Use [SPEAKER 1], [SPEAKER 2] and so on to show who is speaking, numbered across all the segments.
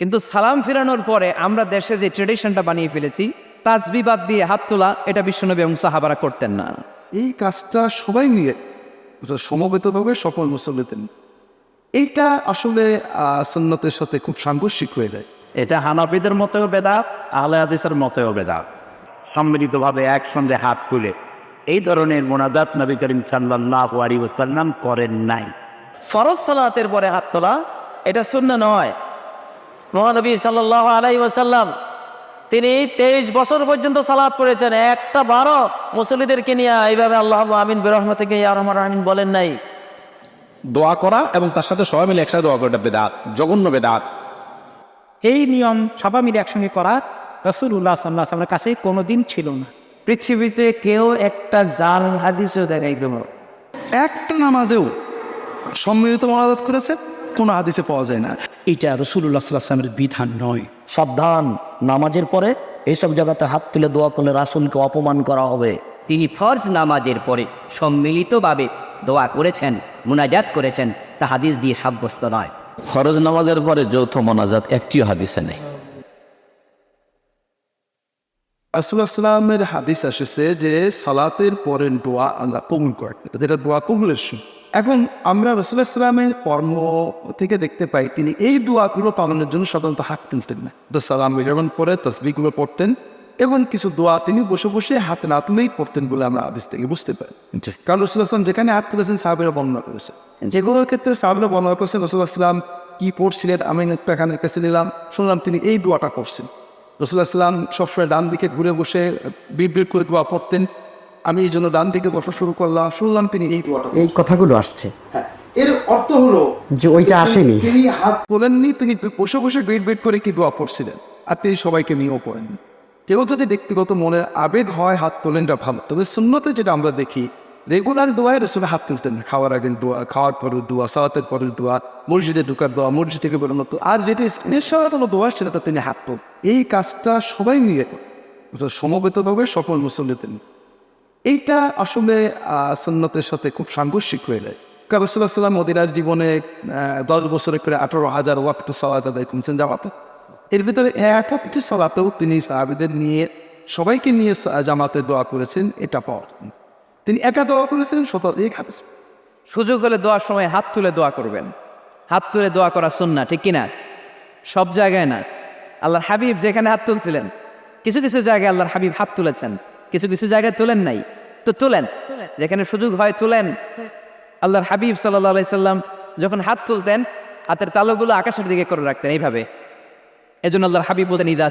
[SPEAKER 1] কিন্তু সালাম ফিরানোর পরে আমরা দেশে যে ট্রেডিশনটা বানিয়ে ফেলেছি তাজবি বাদ দিয়ে হাত তোলা এটা বিশ্বনবী এবং সাহাবারা করতেন না।
[SPEAKER 2] এই কাজটা সবাই মিলে সমবেতভাবে সকল মুসল্লিদের এইটা আসলে আহ, সুন্নতের সাথে খুব সাংঘর্ষিক হয়ে যায়।
[SPEAKER 3] এটা হানাফিদের মতেও বেদাত আহলে হাদিসের মতেও বেদাত। সম্মিলিতভাবে একসঙ্গে হাত তুলে এই ধরনের মোনাজাত নবী করিম সাল্লাহ আলী ওসাল্লাম করেন নাই।
[SPEAKER 4] ফরজ সালাতের পরে হাত তোলা এটা শূন্য নয়। মহানবী সাল্লাহ আলাই ওসাল্লাম তিনি তেইশ বছর পর্যন্ত সালাত পড়েছেন। একটা বারো মুসলিদেরকে নিয়ে এইভাবে আল্লাহ আমিন বেরহমত থেকে রহমান আমিন বলেন নাই।
[SPEAKER 5] দোয়া করা এবং তার সাথে সবাই মিলে একসাথে দোয়া করাটা বেদাত জঘন্য বেদাত।
[SPEAKER 6] এই নিয়ম সবাই মিলে একসঙ্গে করা রসুল্লাহ সাল্লাহ সাল্লামের কাছে কোনো দিন ছিল না।
[SPEAKER 1] পৃথিবীতে কেউ একটা জাল হাদিসও দেখাই দেবো।
[SPEAKER 2] একটা নামাজেও সম্মিলিত মনাজাত করেছে কোনো হাদিসে পাওয়া যায় না।
[SPEAKER 6] এইটা রসুল্লাহ সাল্লামের বিধান নয়।
[SPEAKER 7] সাবধান নামাজের পরে এইসব জায়গাতে হাত তুলে দোয়া করলে রাসুলকে অপমান করা হবে।
[SPEAKER 8] তিনি ফরজ নামাজের পরে সম্মিলিতভাবে দোয়া করেছেন মুনাজাত করেছেন তা হাদিস দিয়ে সাব্যস্ত নয়।
[SPEAKER 9] ফরজ নামাজের পরে যৌথ মোনাজাত একটিও হাদিসে নেই।
[SPEAKER 2] আসলামের হাদিস এসেছে যে সালাতের পরের দোয়া আল্লাহ কবুল করেন যেটা দোয়া কবুলের সময় এখন আমরা রসুল্লাহ সাল্লামের কর্ম থেকে দেখতে পাই তিনি এই দোয়াগুলো পালনের জন্য সাধারণত হাত তুলতেন না। সালাম বিরামন করে তসবিগুলো পড়তেন এবং কিছু দোয়া তিনি বসে বসে হাত না তুলেই পড়তেন বলে আমরা আদেশ থেকে বুঝতে পারি। কারণ রসুল আসলাম যেখানে হাত তুলেছেন সাহাবেরা বর্ণনা করেছেন যেগুলোর ক্ষেত্রে সাহাবেরা বর্ণনা করেছেন রসুল্লাহ আসলাম কি পড়ছিলেন আমি এখানে কাছে নিলাম শুনলাম তিনি এই দোয়াটা করছেন রসুল্লাহ সাল্লাম সবসময় ডান দিকে ঘুরে বসে বিড় করে দোয়া পড়তেন। আমি এই জন্য ডান দিকে বসা শুরু করলাম শুনলাম তিনি এই দোয়াটা
[SPEAKER 10] এই কথাগুলো আসছে।
[SPEAKER 2] এর অর্থ হলো
[SPEAKER 10] যে ওইটা আসেনি।
[SPEAKER 2] তিনি হাত তোলেননি তিনি বসে বসে বেট বেট করে কি দোয়া পড়ছিলেন? আর তিনি সবাইকে নিয়েও কেউ যদি ব্যক্তিগত মনের আবেগ হয় হাত তোলেনটা ভালো। তবে শূন্যতে যেটা আমরা দেখি রেগুলার দোয়ায় রসুলে হাত তুলতেন না। খাওয়ার আগের দোয়া খাওয়ার পরের দোয়া সালাতের পরের দোয়া মসজিদে ঢুকার দোয়া মসজিদ থেকে বেরোনো তো আর যেটা স্পেশাল কোনো দোয়া সেটা তিনি হাত তোল এই কাজটা সবাই মিলে। সমবেতভাবে সকল মুসল্লিদের। এইটা আসলে আহ, সুন্নতের সাথে খুব সাংঘর্ষিক হয়ে যায়। কারণ রসুল্লাহ সাল্লাম মদিনার জীবনে দশ বছরে করে আঠারো হাজার ওয়াক্ত সালাত আদায় করেছেন জামাতে। এর ভিতরে এক একটি সালাতেও তিনি সাহাবিদের নিয়ে সবাইকে নিয়ে জামাতে দোয়া করেছেন এটা পাওয়া তিনি একা দোয়া করেছেন শতাধিক হাদিস।
[SPEAKER 1] সুযোগ হলে দোয়ার সময় হাত তুলে দোয়া করবেন। হাত তুলে দোয়া করা সুন্না ঠিক কিনা? সব জায়গায় না। আল্লাহর হাবিব যেখানে হাত তুলছিলেন কিছু কিছু জায়গায় আল্লাহর হাবিব হাত তুলেছেন কিছু কিছু জায়গায় তোলেন নাই। তো তুলেন। যেখানে সুযোগ হয় তুলেন। আল্লাহর হাবিব সাল্লাম যখন হাত তুলতেন, হাতের তালুগুলো আকাশের দিকে করে রাখতেন এইভাবে। এজন্য আল্লাহর হাবিব বলতেন, ইদা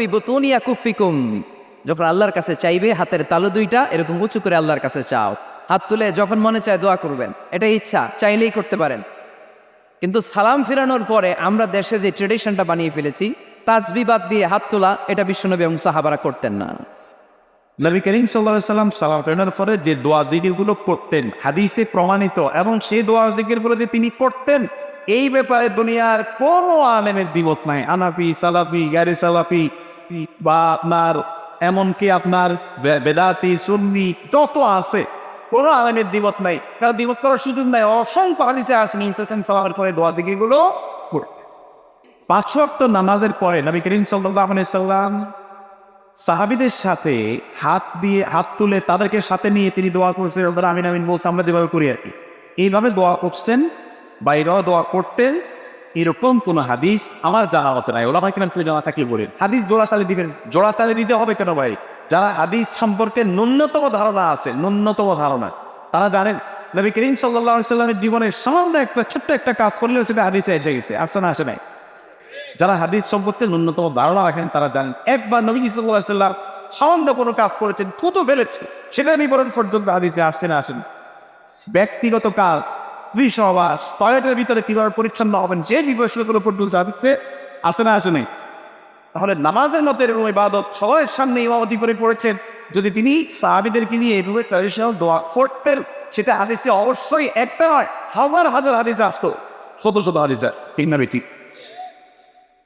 [SPEAKER 1] বিবুতুনিয়া কুফিকুম যখন আল্লাহর কাছে চাইবে, হাতের তালু দুইটা এরকম উঁচু করে আল্লাহর কাছে চাও। হাত তুলে যখন মনে চায় দোয়া করবেন এটা ইচ্ছা, চাইলেই করতে পারেন। কিন্তু সালাম ফিরানোর পরে আমরা দেশে যে ট্রেডিশনটা বানিয়ে ফেলেছি, তাজবি বাদ দিয়ে হাত তোলা, এটা বিশ্বনবী এবং সাহাবারা করতেন না।
[SPEAKER 3] নবী করিম সাল্লাহ সাল্লাম সালাম ফেরানোর পরে যে দোয়া জিকিরগুলো করতেন হাদিসে প্রমাণিত এবং সেই দোয়া জিকিরগুলো যে তিনি করতেন এই ব্যাপারে দুনিয়ার কোনো আলেমের দ্বিমত নাই। আনাফি, সালাফি, গ্যারি সালাফি, বা আপনার এমনকি আপনার বেদাতি, সুন্নি, যত আছে, কোনো আলেমের দ্বিমত নাই। কারণ দ্বিমত করার সুযোগ নাই। অসংখ্য হাদিসে আসেন ইনসান সালামের পরে দোয়া জিকিরগুলো পাঁচ নামাজের পরে নবী করিম সাল্লাহ সাল্লাম সাহাবিদের সাথে হাত দিয়ে, হাত তুলে তাদেরকে সাথে নিয়ে তিনি দোয়া করছেন ওদের আমিন আমিন বলছে, আমরা যেভাবে করি আর কি এইভাবে দোয়া করছেন, বাইরেও দোয়া করতেন এরকম কোনো হাদিস আমার জানা মতো নাই। ওলা ভাই কেন তুই জানা থাকলে বলেন। হাদিস জোড়াতালি দিবেন, জোড়াতালি দিতে হবে কেন ভাই? যারা হাদিস সম্পর্কে ন্যূনতম ধারণা আছে, ন্যূনতম ধারণা, তারা জানেন, নবী করিম সাল্লাহ সাল্লামের জীবনের সামান্য একটা, ছোট্ট একটা কাজ করলেও সেটা হাদিসে এসে গেছে, আসে না, আসে নাই। যারা হাদিস সম্পর্কে ন্যূনতম ধারণা রাখেন, তারা জানেন, একবার নবী সাল্লাম সামান্য কোনো কাজ করেছেন, থুতো ফেলেছে সেটা নিয়ে বরং পর্যন্ত হাদিসে আসছে না, আসেন। ব্যক্তিগত কাজ, স্ত্রী সহবাস টয়লেটের ভিতরে কীভাবে পরিচ্ছন্ন হবেন, যে বিষয়গুলো পর্যন্ত হাদিসে আসে না, আসে তাহলে নামাজের মতো এরকম ইবাদত সবার সামনে ইমামতি করে পড়েছেন, যদি তিনি সাহাবিদেরকে নিয়ে এভাবে ট্র্যাডিশনাল দোয়া করতেন, সেটা হাদিসে অবশ্যই একটা নয়, হাজার হাজার হাদিসে আসতো। শত শত হাদিসে, ঠিক না বেটি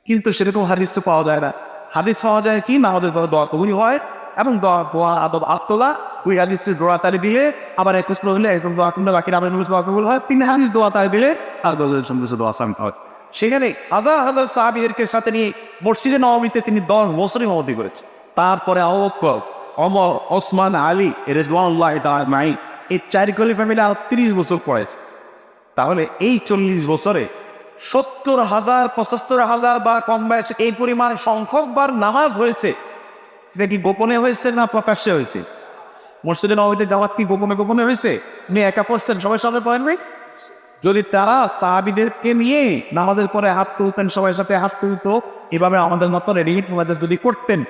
[SPEAKER 3] কিন্তু সেরকম হাদিস তো পাওয়া যায় না। হাদিস পাওয়া যায় কি? না আমাদের দোয়া কবুলি হয় এবং দোয়া দোয়া আদব আত্মলা ওই হাদিসে জোড়া তালি দিলে আবার একুশ হলে একজন দোয়া করলে বাকি আমাদের দোয়া কবুল হয়। তিন হাদিস দোয়া তালি দিলে আর দোয়া সম্পর্কে দোয়া সাম হয়। সেখানে হাজার হাজার সাহাবিদেরকে সাথে নিয়ে মসজিদে নবমীতে তিনি দশ বছরই মহতি করেছেন। তারপরে আবক্কর অমর ওসমান, আলী রেজওয়ানুল্লাহ মাই এই চার খলিফা আরও তিরিশ বছর পড়েছে। তাহলে এই চল্লিশ বছরে সত্তর হাজার, পঁচাত্তর হাজার বা কম বয়সে এই পরিমাণ সংখ্যকবার নামাজ হয়েছে। সেটা কি গোপনে হয়েছে না প্রকাশ্যে হয়েছে? মসজিদে নবীতে জামাত কি গোপনে গোপনে হয়েছে? উনি একা পড়ছেন, সবাই সামনে পড়েন ভাই যদি তারা সাহাবিদেরকে নিয়ে নামাজের পরে হাত তুলতেন, সবার সাথে হাত তুলতো, এভাবে আমাদের মতো রেডিমেড মোবাইল যদি করতেন,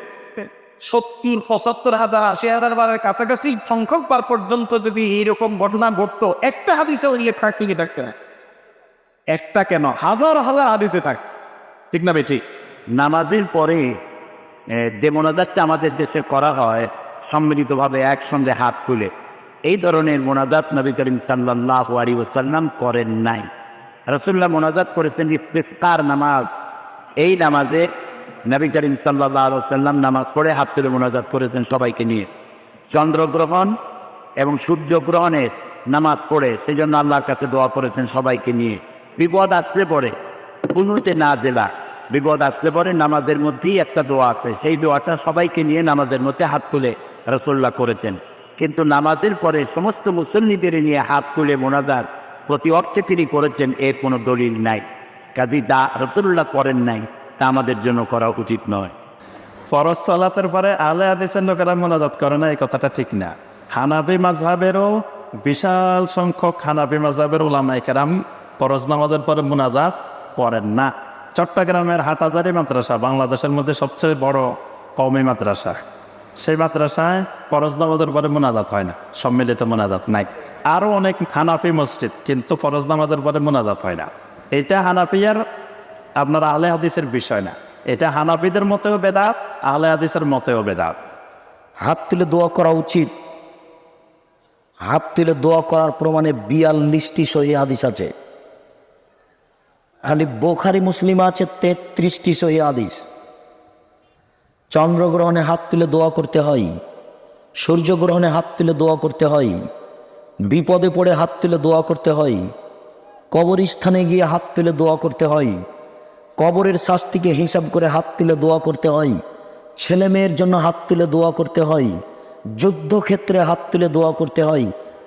[SPEAKER 3] সত্তর, পঁচাত্তর হাজার, আশি হাজার বারের কাছাকাছি সংখ্যক বার পর্যন্ত যদি এইরকম ঘটনা ঘটতো, একটা হাদিসে উল্লেখ থাকতো কি থাকতে না একটা কেন? হাজার হাজার হাদিসে থাক। ঠিক না বেঠি?
[SPEAKER 11] নামাজের পরে যে মোনাজাতটা আমাদের দেশে করা হয়, সম্মিলিতভাবে একসঙ্গে হাত তুলে। এই ধরনের মোনাজাত নবী করিম সাল্লাহ আলী ওসাল্লাম করেন নাই। রসুল্লাহ মোনাজাত করেছেন ইফতার নামাজ। এই নামাজে নবী করিম সাল্লাহ সাল্লাম নামাজ পড়ে হাত তুলে মোনাজাত করেছেন সবাইকে নিয়ে। চন্দ্রগ্রহণ এবং সূর্যগ্রহণের নামাজ পড়ে সেই জন্য আল্লাহর কাছে দোয়া করেছেন সবাইকে নিয়ে। বিপদ আসতে পড়ে। কুনুতে না জেলা। বিপদ আসতে পরে নামাজের মধ্যেই একটা দোয়া আছে। সেই দোয়াটা সবাইকে নিয়ে নামাজের মধ্যে হাত তুলে রসোল্লা করেছেন। কিন্তু নামাজের পরে সমস্ত মুসল্লিদের নিয়ে হাত তুলে মোনাজার প্রতি অর্থে তিনি করেছেন, এর কোনো দলিল নাই। কাজী দা রসুল্লাহ করেন নাই, তা আমাদের জন্য করা উচিত নয়।
[SPEAKER 6] ফরজ সালাতের পরে আলে আদেশের লোকেরা মোনাজাত করে না, এই কথাটা ঠিক না। হানাবি মাঝহাবেরও বিশাল সংখ্যক হানাবি মাঝহাবের ওলামাই কেরাম ফরজ নামাজের পরে মোনাজাত করেন না। চট্টগ্রামের হাটাজারি মাদ্রাসা বাংলাদেশের মধ্যে সবচেয়ে বড় কওমি মাদ্রাসা। সেই মাদ্রাসায় ফরজ নামাজের পরে মোনাজাত হয় না, সম্মিলিত মোনাজাত নাই। আরও অনেক হানাফি মসজিদ কিন্তু ফরজ নামাজের পরে মোনাজাত হয় না। এটা হানাফিয়ার আপনার আলে হাদিসের বিষয় না। এটা হানাফিদের মতেও বেদাত আলে হাদিসের মতেও বেদাত।
[SPEAKER 7] হাত তুলে দোয়া করা উচিত। হাত তুলে দোয়া করার প্রমাণে বিয়াল্লিশটি সহি হাদিস আছে। খালি বোখারি মুসলিম আছে তেত্রিশটি সহি আদিস চন্দ্রগ্রহণে হাত তুলে দোয়া করতে হয়, সূর্যগ্রহণে হাত তুলে দোয়া করতে হয়, বিপদে পড়ে হাত তুলে দোয়া করতে হয়, কবরস্থানে গিয়ে হাত তুলে দোয়া করতে হয়, কবরের শাস্তিকে হিসাব করে হাত তুলে দোয়া করতে হয়, ছেলে মেয়ের জন্য হাত তুলে দোয়া করতে হয়, যুদ্ধক্ষেত্রে হাত তুলে দোয়া করতে হয়,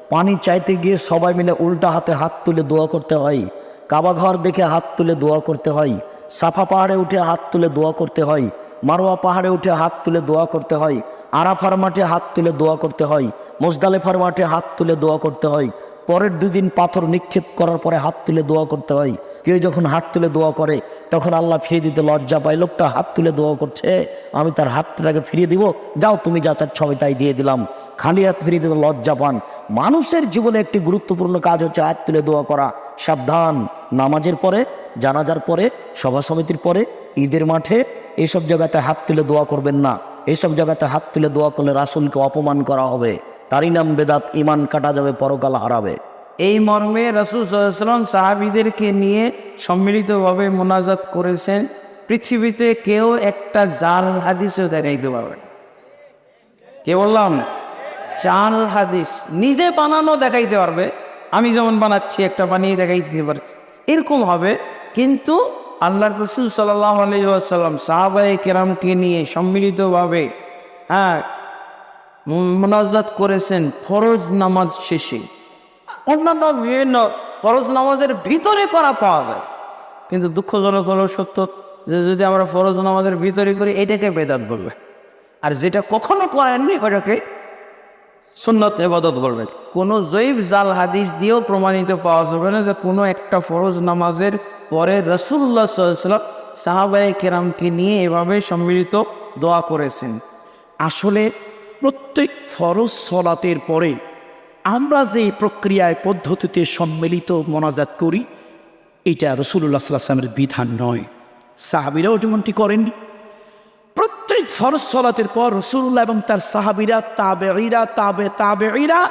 [SPEAKER 7] পানি চাইতে গিয়ে সবাই মিলে উল্টা হাতে হাত তুলে দোয়া করতে হয় কাবা ঘর দেখে হাত তুলে দোয়া করতে হয়। সাফা পাহাড়ে উঠে হাত তুলে দোয়া করতে হয়। মারোয়া পাহাড়ে উঠে হাত তুলে দোয়া করতে হয়। আরাফার মাঠে হাত তুলে দোয়া করতে হয়। মোজদালেফার মাঠে হাত তুলে দোয়া করতে হয়। পরের দুদিন পাথর নিক্ষেপ করার পরে হাত তুলে দোয়া করতে হয়। কেউ যখন হাত তুলে দোয়া করে, তখন আল্লাহ ফিরিয়ে দিতে লজ্জা পায়, লোকটা হাত তুলে দোয়া করছে, আমি তার হাতটাকে ফিরিয়ে দিব, যাও তুমি যা চাচ্ছ, আমি তাই দিয়ে দিলাম। খালি হাত ফিরিয়ে দিতে লজ্জা পান। মানুষের জীবনে একটি গুরুত্বপূর্ণ কাজ হচ্ছে হাত তুলে দোয়া করা। সাবধান নামাজের পরে, জানাজার পরে, সভা সমিতির পরে, ঈদের মাঠে এইসব জায়গাতে হাত তুলে দোয়া করবেন না। এইসব জায়গাতে হাত তুলে দোয়া করলে রাসুলকে অপমান করা হবে। তারই নাম বেদাত ইমান কাটা যাবে, পরকাল হারাবে।
[SPEAKER 1] এই মর্মে রসুল সাল্লাম সাহাবিদেরকে নিয়ে সম্মিলিতভাবে মোনাজাত করেছেন। পৃথিবীতে কেউ একটা জাল হাদিসও দেখাইতে পারবে কে বললাম? জাল হাদিস। নিজে বানানো দেখাইতে পারবে। আমি যেমন বানাচ্ছি, একটা বানিয়ে দেখাইতে পারছি। এরকম হবে। কিন্তু আল্লাহর রসুল সাল্লাহ আলাইসাল্লাম সাহাবাই কেরামকে নিয়ে সম্মিলিতভাবে হ্যাঁ মোনাজাত করেছেন ফরজ নামাজ শেষে। অন্যান্য বিভিন্ন ফরজ নামাজের ভিতরে করা পাওয়া যায়। কিন্তু দুঃখজনক হলো সত্য যে যদি আমরা ফরজ নামাজের ভিতরে করি, এটাকে বেদাত বলবে। আর যেটা কখনো করেননি, ওটাকে সুন্নত এবাদত বলবে কোনো জৈব জাল হাদিস দিয়েও প্রমাণিত পাওয়া যাবে না যে কোনো একটা ফরজ নামাজের পরে রসুল্লাহ সাল্লাম সাহাবাই কেরামকে নিয়ে এভাবে সম্মিলিত দোয়া করেছেন।
[SPEAKER 6] আসলে প্রত্যেক ফরজ সলাতের পরে আমরা যে প্রক্রিয়ায়, পদ্ধতিতে সম্মিলিত মোনাজাত করি, এটা রসুল্লাহ সাল্লামের বিধান নয়। সাহাবিরাও যেমনটি করেননি প্রত্যেক ফরজ সলাতের পর রসুল্লাহ এবং তার সাহাবিরা তাবে ইরা তাবে তাবে ইরা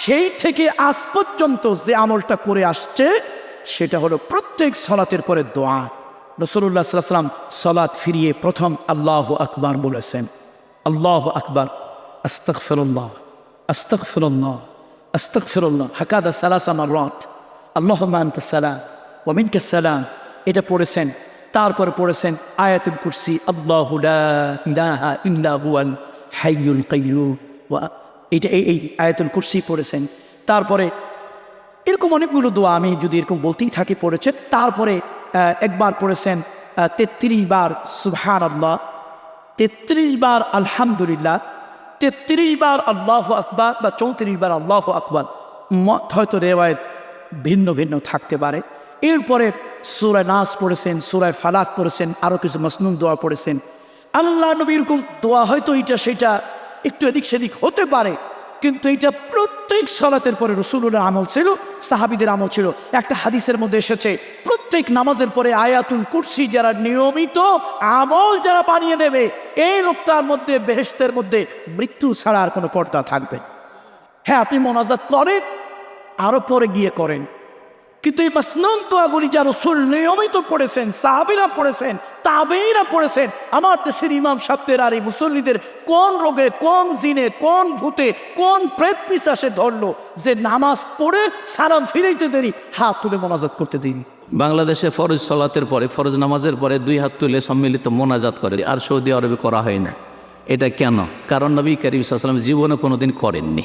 [SPEAKER 6] সেই থেকে আজ পর্যন্ত যে আমলটা করে আসছে, সেটা হলো প্রত্যেক সলাতের পরে দোয়া। রসুল্লাহ সাল্লাম সলাৎ ফিরিয়ে প্রথম আল্লাহ আকবার বলেছেন। আল্লাহ আকবার। আস্তক ফেরুল্লাহ আস্তক ফেরুল্লাহ আস্তক ফেরুল্লাহ হাকাদা সালাসামার রথ আল্লাহ মান্তা সালাম। ওমিনকে সালাম। এটা পড়েছেন তারপরে পড়েছেন আয়াতুল কুরসি হাইয়ুল এটা এই আয়াতুল কুরসি পড়েছেন। তারপরে এরকম অনেকগুলো দোয়া আমি যদি এরকম বলতেই থাকি পড়েছেন। তারপরে একবার পড়েছেন তেত্রিশ বার সুবহান আল্লাহ তেত্রিশ বার আলহামদুলিল্লাহ, তেত্রিশ বার আল্লাহ আকবার বা চৌত্রিশ বার আল্লাহ আকবার। হয়তো রেওয়ায়ত ভিন্ন ভিন্ন থাকতে পারে। এরপরে সুরায় নাস পড়েছেন সুরায় ফালাক পড়েছেন আরও কিছু মসনুন দোয়া পড়েছেন। আল্লাহ নবী এরকম দোয়া হয়তো এটা সেটা একটু এদিক সেদিক হতে পারে, কিন্তু এটা প্রত্যেক সলাতের পরে রসুলের আমল ছিল, সাহাবিদের আমল ছিল। একটা হাদিসের মধ্যে এসেছে, প্রত্যেক নামাজের পরে আয়াতুল কুরসি যারা নিয়মিত আমল যারা বানিয়ে নেবে, এই লোকটার মধ্যে বেহেস্তের মধ্যে মৃত্যু ছাড়া আর কোনো পর্দা থাকবে হ্যাঁ আপনি মনাজাত করেন আরও পরে গিয়ে করেন। কিন্তু এই মাসনুন দোয়াগুলি যা রসুল নিয়মিত পড়েছেন, সাহাবিরা পড়েছেন তাবেইরা পড়েছেন, আমার দেশের ইমাম সাহেবদের আর এই মুসল্লিদের কোন রোগে, কোন জিনে, কোন ভূতে, কোন প্রেত পিসাসে ধরলো যে নামাজ পড়ে সালাম ফিরাইতে দেরি, হাত তুলে মনাজাত করতে দেরি।
[SPEAKER 9] বাংলাদেশে ফরজ সলাতের পরে, ফরজ নামাজের পরে দুই হাত তুলে সম্মিলিত মোনাজাত করে, আর সৌদি আরবে করা হয় না। এটা কেন? কারণ নবী করিম সাল্লাম জীবনে কোনোদিন করেননি।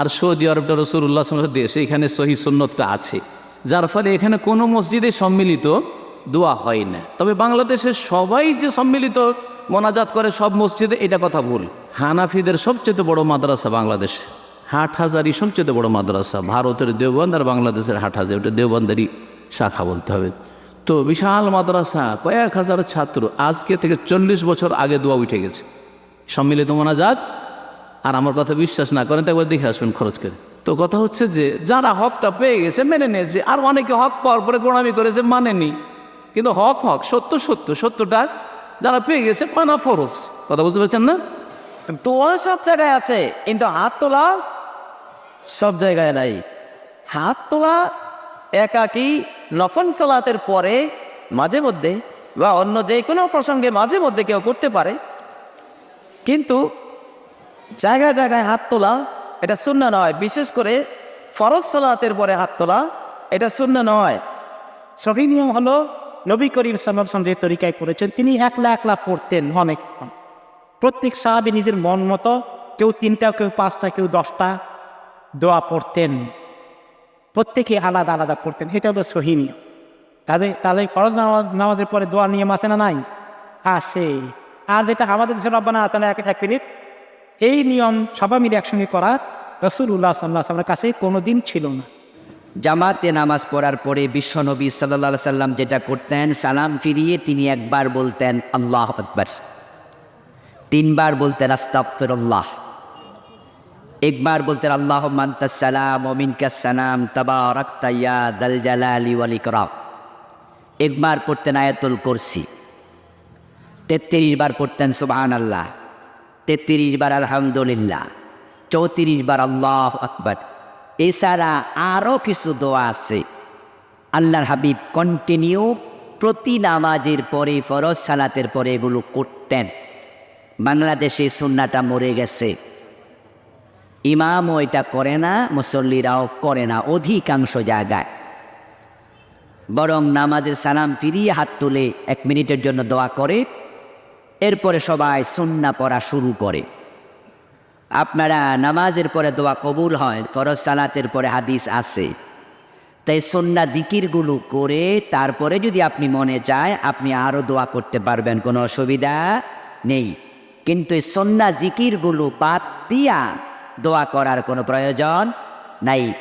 [SPEAKER 9] আর সৌদি আরবটা রসুল্লাহ দেশ, এখানে সহি সুন্নতটা আছে। যার ফলে এখানে কোনো মসজিদে সম্মিলিত দোয়া হয় না। তবে বাংলাদেশের সবাই যে সম্মিলিত মোনাজাত করে সব মসজিদে, এটা কথা ভুল। হানাফিদের সবচেয়ে বড় মাদ্রাসা বাংলাদেশে। হাট হাজারি সবচেয়ে বড় মাদ্রাসা। ভারতের দেওবন্দ আর বাংলাদেশের হাট হাজারি ওটা দেওবন্দারি শাখা বলতে হবে। তো বিশাল মাদ্রাসা, কয়েক হাজার ছাত্র। আজকে থেকে চল্লিশ বছর আগে দোয়া উঠে গেছে। সম্মিলিত মোনাজাত? আর আমার কথা বিশ্বাস না করেন, তো একবার দেখে আসবেন খরচ করে। তো কথা হচ্ছে যে, যারা হকটা পেয়ে গেছে, মেনে নিয়েছে। আর অনেকে হক পাওয়ার পরে গোড়ামি করেছে, মানেনি। কিন্তু হক হক, সত্য সত্য, সত্যটা যারা পেয়ে গেছে, মানা ফরজ। কথা বুঝতে পারছেন না?
[SPEAKER 4] দোয়া সব জায়গায় আছে, কিন্তু হাত তোলা সব জায়গায় নাই। হাত তোলা একাকি নফন সালাতের পরে মাঝে মধ্যে বা অন্য যে কোনো প্রসঙ্গে মাঝে মধ্যে কেউ করতে পারে। কিন্তু জায়গায় জায়গায় হাত তোলা এটা শূন্য নয়, বিশেষ করে ফরজ সালাতের পরে হাত তোলা, এটা শূন্য নয়।
[SPEAKER 6] সহি নিয়ম হলো, নবী করিম সাল্লাম যে তরিকায় করেছেন তিনি একলা একলা পড়তেন অনেকক্ষণ। প্রত্যেক সাহাবি নিজের মন মতো, কেউ তিনটা, কেউ পাঁচটা, কেউ দশটা দোয়া পড়তেন। প্রত্যেকে আলাদা আলাদা করতেন এটা হলো সহি নিয়ম। কাজে তাহলে ফরজ নামাজ, নামাজের পরে দোয়া নিয়ম আছে না নাই? আছে। আর যেটা আমাদের দেশের রব্বানা তাহলে এক এক মিনিট এই নিয়ম সবাই মিলে একসঙ্গে করা রসুল্লাহ সাল্লাহ সাল্লামের কাছে কোনো দিন ছিল না।
[SPEAKER 8] জামাতে নামাজ পড়ার পরে বিশ্বনবী সাল্লা সাল্লাম যেটা করতেন, সালাম ফিরিয়ে তিনি একবার বলতেন, আল্লাহ আকবর। তিনবার বলতেন আস্তাফিরুল্লাহ একবার বলতেন আল্লাহ মান্তাসালাম ওমিনকাসালাম তাবা রক্তাইয়া দাল জালালি ওয়াল ইকরাম। একবার পড়তেন আয়াতুল কুরসি। তেত্রিশ বার পড়তেন সুবহান আল্লাহ তেত্রিশ বার আলহামদুলিল্লাহ, চৌত্রিশ বার আল্লাহ আকবর। এছাড়া আরও কিছু দোয়া আছে। আল্লাহর হাবিব কন্টিনিউ প্রতি নামাজের পরে, ফরজ সালাতের পরে এগুলো করতেন। বাংলাদেশে সুন্নাটা মরে গেছে। ইমামও এটা করে না, মুসল্লিরাও করে না, অধিকাংশ জায়গায়। বরং নামাজের সালাম ফিরিয়ে হাত তুলে এক মিনিটের জন্য দোয়া করে এরপরে সবাই সুন্না পড়া শুরু করে। আপনারা নামাজের পরে দোয়া কবুল হয়, ফরজ সালাতের পরে হাদিস আছে। তাই সন্না জিকিরগুলো করে তারপরে যদি আপনি মনে চায়, আপনি আরও দোয়া করতে পারবেন, কোনো অসুবিধা নেই। কিন্তু এই সন্না জিকিরগুলো বাদ দিয়া দোয়া করার কোনো প্রয়োজন নাই।